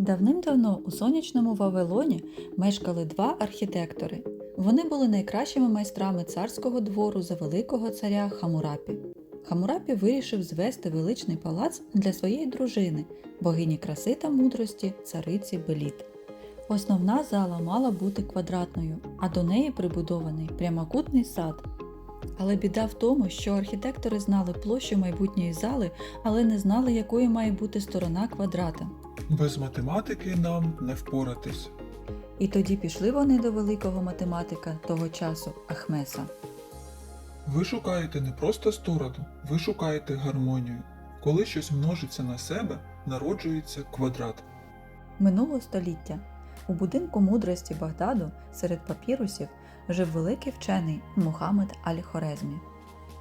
Давним-давно у сонячному Вавилоні мешкали два архітектори. Вони були найкращими майстрами царського двору за великого царя Хамурапі. Хамурапі вирішив звести величний палац для своєї дружини, богині краси та мудрості цариці Беліт. Основна зала мала бути квадратною, а до неї прибудований прямокутний сад. Але біда в тому, що архітектори знали площу майбутньої зали, але не знали, якою має бути сторона квадрата. Без математики нам не впоратись. І тоді пішли вони до великого математика того часу Ахмеса. Ви шукаєте не просто сторону, ви шукаєте гармонію. Коли щось множиться на себе, народжується квадрат. Минуло століття. У будинку мудрості Багдаду серед папірусів жив великий вчений Мухаммед Аль-Хорезмі.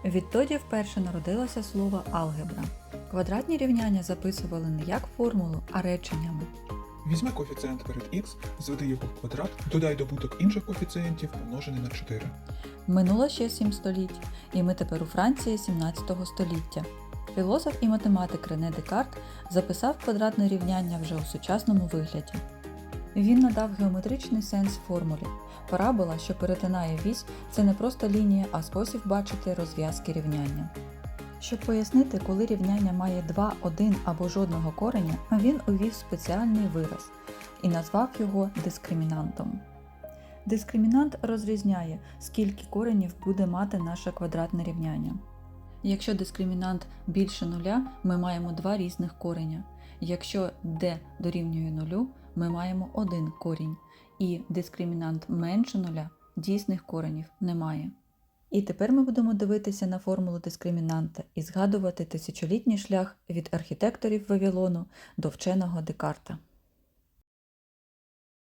Відтоді вперше народилося слово алгебра. Квадратні рівняння записували не як формулу, а реченнями. Візьми коефіцієнт перед х, зведи його в квадрат, додай добуток інших коефіцієнтів, помножений на 4. Минуло ще сім століть, і ми тепер у Франції 17 століття. Філософ і математик Рене Декарт записав квадратне рівняння вже у сучасному вигляді. Він надав геометричний сенс формулі. Парабола, що перетинає вісь, це не просто лінія, а спосіб бачити розв'язки рівняння. Щоб пояснити, коли рівняння має два, один або жодного кореня, він увів спеціальний вираз і назвав його дискримінантом. Дискримінант розрізняє, скільки коренів буде мати наше квадратне рівняння. Якщо дискримінант більше нуля, ми маємо два різних кореня. Якщо d дорівнює нулю, ми маємо один корінь, і дискримінант менше нуля дійсних коренів немає. І тепер ми будемо дивитися на формулу дискримінанта і згадувати тисячолітній шлях від архітекторів Вавилону до вченого Декарта.